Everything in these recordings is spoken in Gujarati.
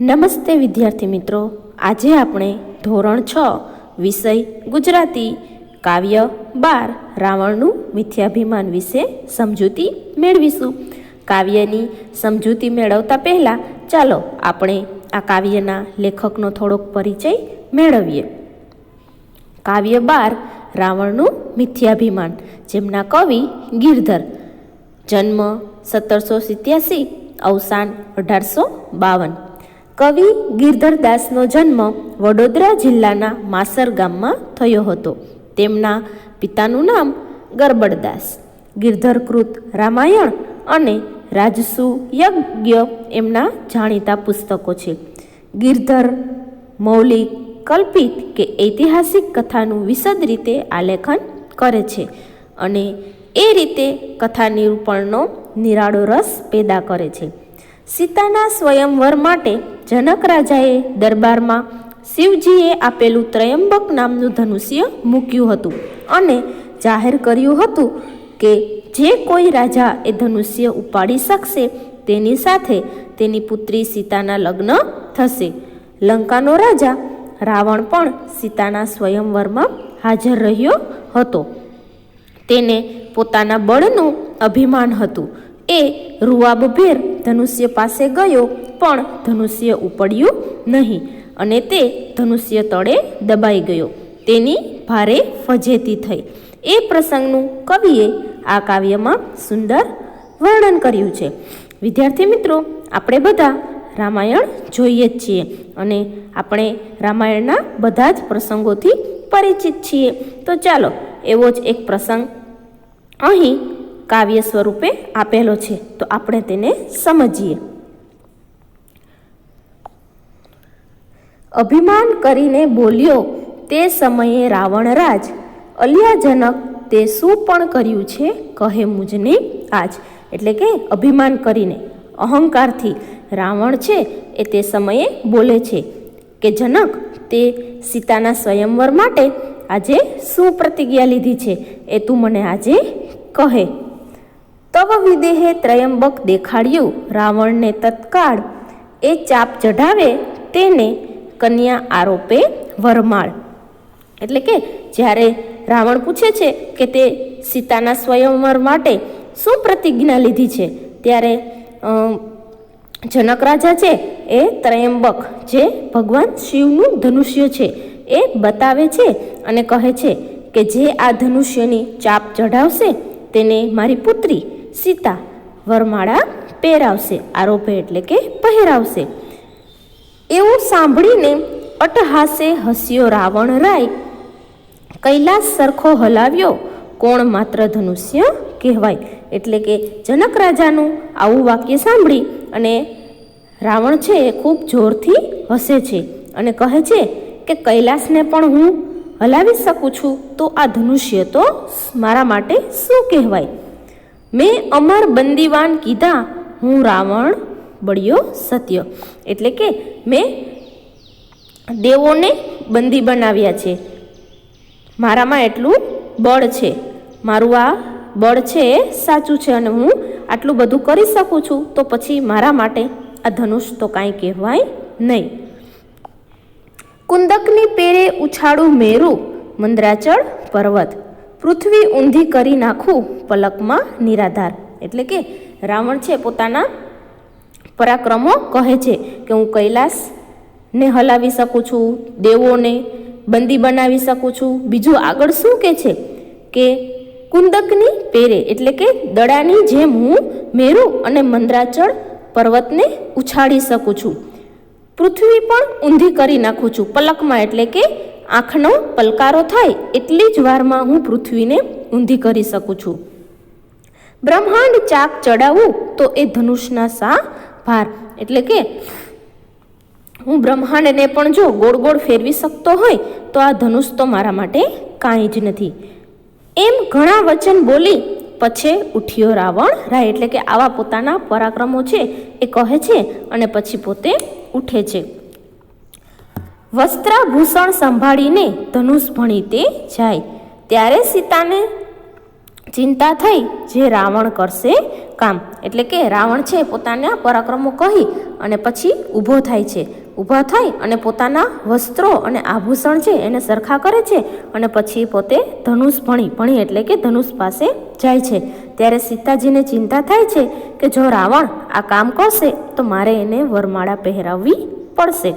નમસ્તે વિદ્યાર્થી મિત્રો. આજે આપણે ધોરણ છ, વિષય ગુજરાતી, કાવ્ય બાર, રાવણનું મિથ્યાભિમાન વિશે સમજૂતી મેળવીશું. કાવ્યની સમજૂતી મેળવતા પહેલાં ચાલો આપણે આ કાવ્યના લેખકનો થોડોક પરિચય મેળવીએ. કાવ્ય બાર, રાવણનું મિથ્યાભિમાન, જેમના કવિ ગિરધર. જન્મ સત્તરસો સિત્યાસી, અવસાન અઢારસો બાવન. કવિ ગિરધરદાસનો જન્મ વડોદરા જિલ્લાના માસર ગામમાં થયો હતો. તેમના પિતાનું નામ ગરબડદાસ ગિરધરકૃત રામાયણ અને રાજસુ યજ્ઞ એમના જાણીતા પુસ્તકો છે. ગિરધર મૌલિક કલ્પિત કે ઐતિહાસિક કથાનું વિશદ રીતે આલેખન કરે છે અને એ રીતે કથા નિરૂપણનો નિરાળો રસ પેદા કરે છે. સીતાના સ્વયંવર માટે જનક રાજાએ દરબારમાં શિવજીએ આપેલું ત્રયંબક નામનું ધનુષ્ય મૂક્યું હતું અને જાહેર કર્યું હતું કે જે કોઈ રાજા એ ધનુષ્ય ઉપાડી શકશે, તેની સાથે તેની પુત્રી સીતાના લગ્ન થશે. લંકાનો રાજા રાવણ પણ સીતાના સ્વયંવરમાં હાજર રહ્યો હતો. તેને પોતાના બળનું અભિમાન હતું. એ રૂઆબભેર ધનુષ્ય પાસે ગયો, પણ ધનુષ્ય ઉપડ્યું નહીં અને તે ધનુષ્ય તળે દબાઈ ગયો. તેની ભારે ફજેતી થઈ. એ પ્રસંગનું કવિએ આ કાવ્યમાં સુંદર વર્ણન કર્યું છે. વિદ્યાર્થી મિત્રો, આપણે બધા રામાયણ જોઈએ જ છીએ અને આપણે રામાયણના બધા જ પ્રસંગોથી પરિચિત છીએ. તો ચાલો, એવો જ એક પ્રસંગ અહીં કાવ્ય સ્વરૂપે આપેલો છે. તો આપણે તેને સમજીએ. અભિમાન કરીને બોલ્યો, તે સમયે રાવણ રાજ, અલિયાજનક તે શું પણ કર્યું છે? કહે મુજને આજ. એટલે કે અભિમાન કરીને, અહંકારથી, રાવણ છે એ તે સમયે બોલે છે કે જનક તે સીતાના સ્વયંવર માટે આજે શું પ્રતિજ્ઞા લીધી છે એ તું મને આજે કહે. તવ વિદેહે ત્રયંબક દેખાડ્યું. રાવણને તત્કાળ એ ચાપ ચઢાવે તેને કન્યા આરોપે વરમાળ. એટલે કે જ્યારે રાવણ પૂછે છે કે તે સીતાના સ્વયંવર માટે શું પ્રતિજ્ઞા લીધી છે, ત્યારે જનક રાજા છે એ ત્રયંબક, જે ભગવાન શિવનું ધનુષ્ય છે, એ બતાવે છે અને કહે છે કે જે આ ધનુષ્યની ચાપ ચઢાવશે તેને મારી પુત્રી સીતા વરમાળા પહેરાવશે, આરોપે એટલે કે પહેરાવશે. એવું સાંભળીને અટહાસે હસ્યો રાવણ રાય, કૈલાસ સરખો હલાવ્યો, કોણ માત્ર ધનુષ્ય કહેવાય. એટલે કે જનક રાજાનું આવું વાક્ય સાંભળી અને રાવણ છે એ ખૂબ જોરથી હસે છે અને કહે છે કે કૈલાસને પણ હું હલાવી શકું છું, તો આ ધનુષ્ય તો મારા માટે શું કહેવાય? મેં અમર બંદીવાન કીધા, હું રાવણ, બળ્યો, સત્ય. એટલે કે મેં દેવોને બંદી બનાવ્યા છે. મારામાં એટલું બળ છે. મારું આ બળ છે સાચું છે અને હું આટલું બધું કરી શકું છું, તો પછી મારા માટે આ ધનુષ તો કાંઈ કહેવાય નહીં. કુંદકની પેરે ઉછાળું મેરું, મંદરાચળ પર્વત. પૃથ્વી ઊંધી કરી નાખું પલકમાં નિરાધાર. એટલે કે રાવણ છે પોતાના પરાક્રમો કહે છે કે હું કૈલાસને હલાવી શકું છું, દેવોને બંદી બનાવી શકું છું. બીજું આગળ શું કે છે કે કુંદકની પેરે, એટલે કે દડાની જેમ હું મેરુ અને મંદ્રાચળ પર્વતને ઉછાળી શકું છું. પૃથ્વી પણ ઊંધી કરી નાખું છું પલકમાં, એટલે કે આંખનો પલકારો થાય એટલી જ વારમાં હું પૃથ્વીને ઊંધી કરી શકું છું. બ્રહ્માંડ ચાક ચડાવું તો એ ધનુષના સા ભાર. એટલે કે હું બ્રહ્માંડને પણ જો ગોળ ગોળ ફેરવી શકતો હોય તો આ ધનુષ તો મારા માટે કાંઈ જ નથી. એમ ઘણા વચન બોલી પછી ઉઠ્યો રાવણ રાય એટલે કે આવા પોતાના પરાક્રમો છે એ કહે છે અને પછી પોતે ઉઠે છે. વસ્ત્રાભૂષણ સંભાળીને ધનુષ ભણી તે જાય. ત્યારે સીતાને ચિંતા થઈ જે રાવણ કરશે કામ. એટલે કે રાવણ છે પોતાના પરાક્રમો કહી અને પછી ઊભો થાય છે. ઊભા થઈ અને પોતાના વસ્ત્રો અને આભૂષણ છે એને સરખા કરે છે અને પછી પોતે ધનુષ ભણી ભણી એટલે કે ધનુષ પાસે જાય છે. ત્યારે સીતાજીને ચિંતા થાય છે કે જો રાવણ આ કામ કરશે તો મારે એને વરમાળા પહેરાવવી પડશે.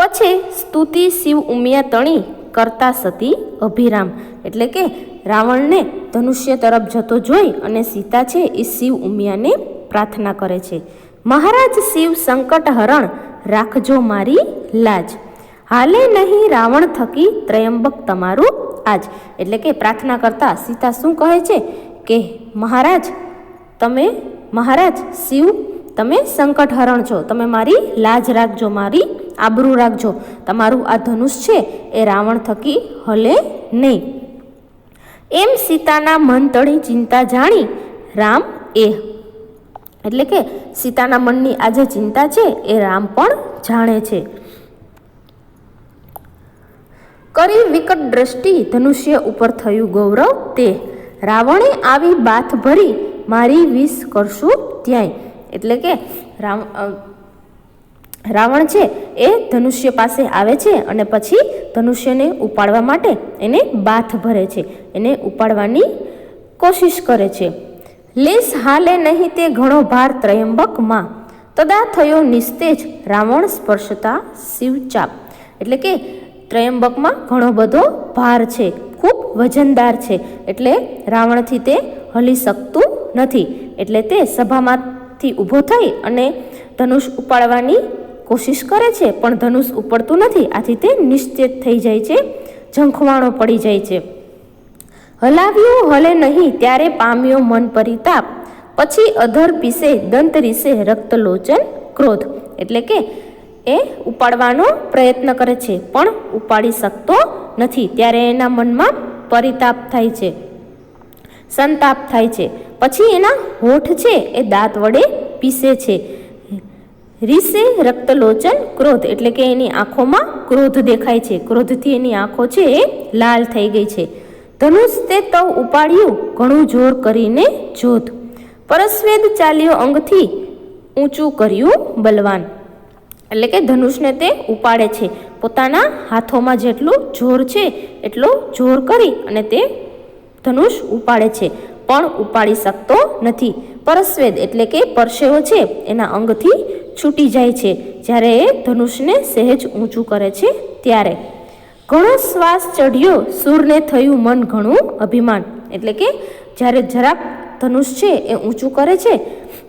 પછી સ્તુતિ શિવ ઉમિયા તણી કરતા સતી અભિરામ. એટલે કે રાવણને ધનુષ્ય તરફ જતો જોઈ અને સીતા છે એ શિવ ઉમિયાને પ્રાર્થના કરે છે. મહારાજ શિવ સંકટ હરણ રાખજો મારી લાજ. હાલે નહીં રાવણ થકી ત્રયંબક તમારું આજ. એટલે કે પ્રાર્થના કરતા સીતા શું કહે છે કે મહારાજ, તમે મહારાજ શિવ તમે સંકટ હરણ છો. તમે મારી લાજ રાખજો, મારી આબરૂ રાખજો. તમારું આ ધનુષ છે, એ રાવણ થકી હલે નહીં. એમ સીતાના મન તળી ચિંતા જાણી રામ એ. એટલે કે સીતાના મનની આ જે ચિંતા છે, એ રામ પણ જાણે છે. કરી વિકટ દ્રષ્ટિ ધનુષ્ય ઉપર થયું ગૌરવ તે. રાવણે આવી બાથ ભરી, મારી વિષ કરશું ત્યાંય. એટલે કે રામ રાવણ છે એ ધનુષ્ય પાસે આવે છે અને પછી ધનુષ્યને ઉપાડવા માટે એને બાથ ભરે છે. એને ઉપાડવાની કોશિશ કરે છે. લેસ હાલે નહીં તે ઘણો ભાર ત્રયંબકમાં તદા થયો નિસ્તેજ રાવણ સ્પર્શતા શિવચાપ એટલે કે ત્રયંબકમાં ઘણો બધો ભાર છે. ખૂબ વજનદાર છે. એટલે રાવણથી તે હલી શકતું નથી. એટલે તે સભામાંથી ઊભો થઈ અને ધનુષ ઉપાડવાની કોશિશ કરે છે, પણ ધનુષ ઉપડતું નથી. આથી તે નિશ્ચિત થઈ જાય છે, ઝંખવાણો પડી જાય છે. હલાવ્યું હલે નહીં, ત્યારે પામ્યો મન પરિતાપ પછી અધર પીસે, દંત રીસે રક્તલોચન, ક્રોધ. એટલે કે એ ઉપાડવાનો પ્રયત્ન કરે છે, પણ ઉપાડી શકતો નથી. ત્યારે એના મનમાં પરિતાપ થાય છે, સંતાપ થાય છે. પછી એના હોઠ છે એ દાંત વડે પીસે છે. રીસે રક્તલોચન ક્રોધ એટલે કે એની આંખોમાં ક્રોધ દેખાય છે. ક્રોધથી એની આંખો છે એ લાલ થઈ ગઈ છે. ધનુષ તે તવ ઉપાડ્યું, ઘણું જોર કરીને જોત પરસ્વેદ ચાલ્યો અંગથી ઊંચું કર્યું બલવાન. એટલે કે ધનુષને તે ઉપાડે છે. પોતાના હાથોમાં જેટલું જોર છે, એટલો જોર કરી અને તે ધનુષ ઉપાડે છે. પણ ઉપાડી શકતો નથી. પરસ્વેદ એટલે કે પરસેવો છે, એના અંગથી છૂટી જાય છે. જ્યારે એ ધનુષને સહેજ ઊંચું કરે છે, ત્યારે. ઘણો શ્વાસ ચઢ્યો, સૂરને થયું મન ઘણું અભિમાન. એટલે કે જ્યારે જરાક ધનુષ છે, એ ઊંચું કરે છે,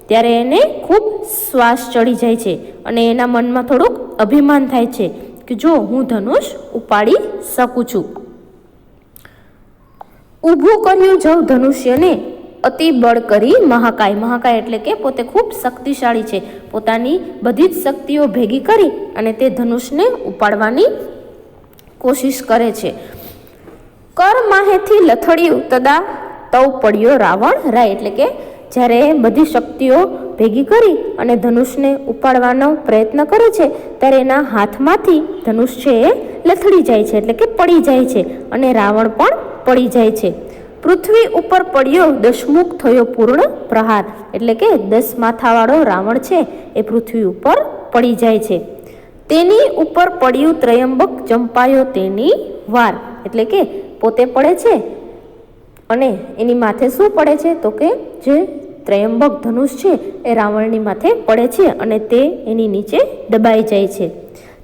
ત્યારે એને ખૂબ શ્વાસ ચડી જાય છે અને એના મનમાં થોડુંક અભિમાન થાય છે કે જો હું ધનુષ ઉપાડી શકું છું. ઊભું કર્યું જવ ધનુષ્યને અતિ બળ કરી મહાકાય. મહાકાય એટલે કે પોતે ખૂબ શક્તિશાળી છે. પોતાની બધી જ શક્તિઓ ભેગી કરી અને તે ધનુષને ઉપાડવાની કોશિશ કરે છે. કર માહેથી લથડ્યું તદા તવ પડ્યો રાવણ રાય એટલે કે જ્યારે બધી શક્તિઓ ભેગી કરી અને ધનુષને ઉપાડવાનો પ્રયત્ન કરે છે, ત્યારે એના હાથમાંથી ધનુષ છે એ લથડી જાય છે એટલે કે પડી જાય છે અને રાવણ પણ પડી જાય છે. પૃથ્વી ઉપર પડ્યો દશમુખ થયો પૂર્ણ પ્રહાર. એટલે કે દસ માથાવાળો રાવણ છે, એ પૃથ્વી ઉપર પડી જાય છે. તેની ઉપર પડ્યું ત્રયંબક ચંપાયો તેની વાર. એટલે કે પોતે પડે છે. અને એની માથે શું પડે છે? તો કે જે ત્રયંબક ધનુષ છે, એ રાવણની માથે પડે છે અને તે એની નીચે દબાઈ જાય છે.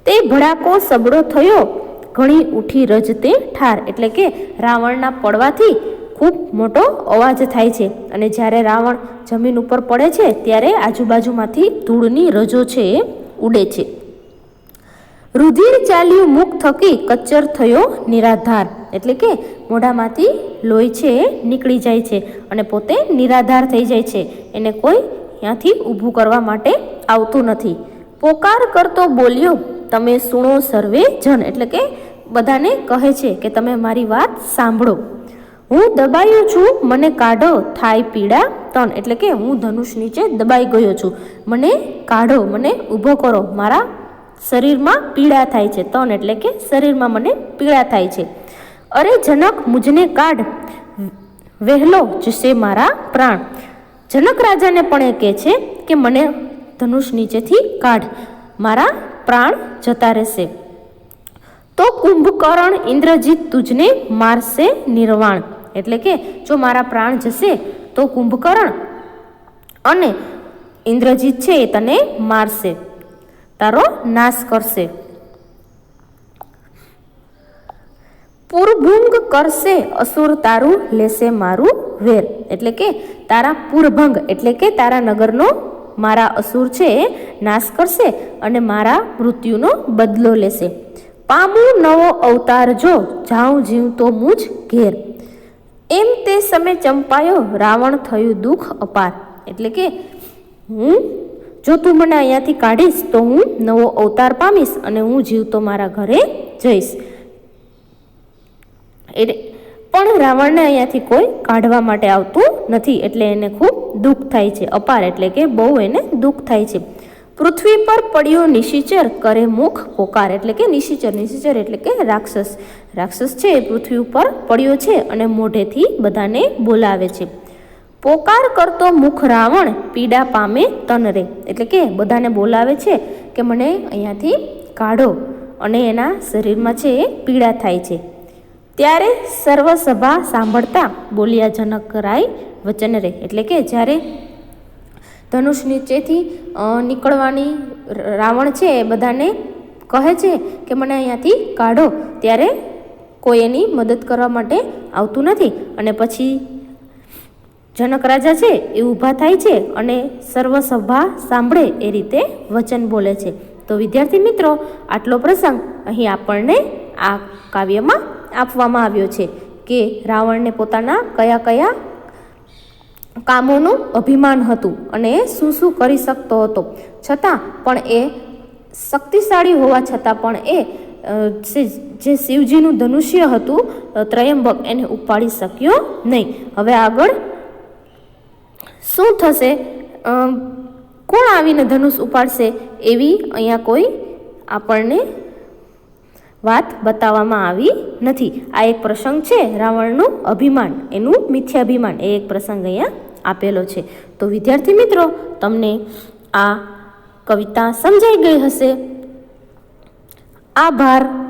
તે ભડાકો સબળો થયો ઘણી ઉઠી રજતે ઠાર. એટલે કે રાવણના પડવાથી ખૂબ મોટો અવાજ થાય છે. અને જ્યારે રાવણ જમીન ઉપર પડે છે, ત્યારે આજુબાજુમાંથી ધૂળની રજો છે એ ઉડે છે. રુધિર ચાલ્યું મુખ થકી કચ્ચર થયો નિરાધાર. એટલે કે મોઢામાંથી લોહી છે એ નીકળી જાય છે અને પોતે નિરાધાર થઈ જાય છે. એને કોઈ ત્યાંથી ઊભું કરવા માટે આવતું નથી. પોકાર કરતો બોલ્યો તમે સુણો સર્વે જન, એટલે કે બધાને કહે છે કે તમે મારી વાત સાંભળો. હું દબાયો છું, મને કાઢો, થાય પીડા, તન, એટલે કે હું ધનુષ નીચે દબાઈ ગયો છું. મને કાઢો, મને ઊભો કરો. મારા શરીરમાં પીડા થાય છે, તન, એટલે કે શરીરમાં મને પીડા થાય છે. અરે જનક, મુજને કાઢ. વહેલો, જશે મારા પ્રાણ. જનક રાજાને પણ એ કહે છે કે મને ધનુષ નીચેથી કાઢ. મારા પ્રાણ જતા રહેશે. તો કુંભકર્ણ ઇન્દ્રજીત તુજને મારશે નિર્વાણ. એટલે કે જો મારા પ્રાણ જશે, તો કુંભકર્ણ અને ઇન્દ્રજીત છે એ તને મારશે. તારો નાશ કરશે. પૂરભંગ કરશે, અસુર તારું લેશે મારું વેર. એટલે કે તારા પૂર્ભંગ, એટલે કે તારા નગરનો મારા અસુર છે એ નાશ કરશે અને મારા મૃત્યુનો બદલો લેશે. પામું નવો અવતાર જો, જાઉં જીવતો મુજ ઘેર. એમ તે સમય ચંપાયો, રાવણ થયું દુઃખ અપાર. એટલે કે, હું? જો તું મને અહીંયાથી કાઢીશ, તો હું નવો અવતાર પામીશ અને હું જીવતો મારા ઘરે જઈશ. એટલે પણ રાવણને અહીંયાથી કોઈ કાઢવા માટે આવતું નથી, એટલે એને ખૂબ દુઃખ થાય છે, અપાર એટલે કે બહુ એને દુઃખ થાય છે. પૃથ્વી પર પડ્યો નિશિચર કરે મુખ પોકાર એટલે કે નિશિચર નિશિચર એટલે કે રાક્ષસ. રાક્ષસ છે એ પૃથ્વી ઉપર પડ્યો છે અને મોઢેથી બધાને બોલાવે છે. પોકાર કરતો મુખ રાવણ પીડા પામે તનરે એટલે કે બધાને બોલાવે છે કે મને અહીંયાથી કાઢો. અને એના શરીરમાં છે એ પીડા થાય છે. ત્યારે સર્વસભા સાંભળતા બોલ્યા જનક રાય વચન રે એટલે કે જ્યારે ધનુષ નીચેથી નીકળવાની રાવણ છે એ બધાને કહે છે કે મને અહીંયાથી કાઢો. ત્યારે કોઈ એની મદદ કરવા માટે આવતું નથી. અને પછી જનક રાજા છે એ ઊભા થાય છે અને સર્વસભા સાંભળે એ રીતે વચન બોલે છે. તો વિદ્યાર્થી મિત્રો, આટલો પ્રસંગ અહીં આપણને આ કાવ્યમાં આપવામાં આવ્યો છે કે રાવણને પોતાના કયા કયા કામોનું અભિમાન હતું અને એ શું શું કરી શકતો હતો. છતાં પણ એ શક્તિશાળી હોવા છતાં પણ એ જે- શિવજીનું ધનુષ્ય હતું ત્રયંબક એને ઉપાડી શક્યો નહીં. હવે આગળ શું થશે? કોણ આવીને ધનુષ ઉપાડશે એવી અહીંયા કોઈ આપણને વાત બતાવવામાં આવી નથી. આ એક પ્રસંગ છે રાવણનું અભિમાન. એનું મિથ્યાભિમાન એ એક પ્રસંગ અહીંયા આપેલો છે. તો વિદ્યાર્થી મિત્રો, તમને આ કવિતા સમજાઈ ગઈ હશે. આભાર.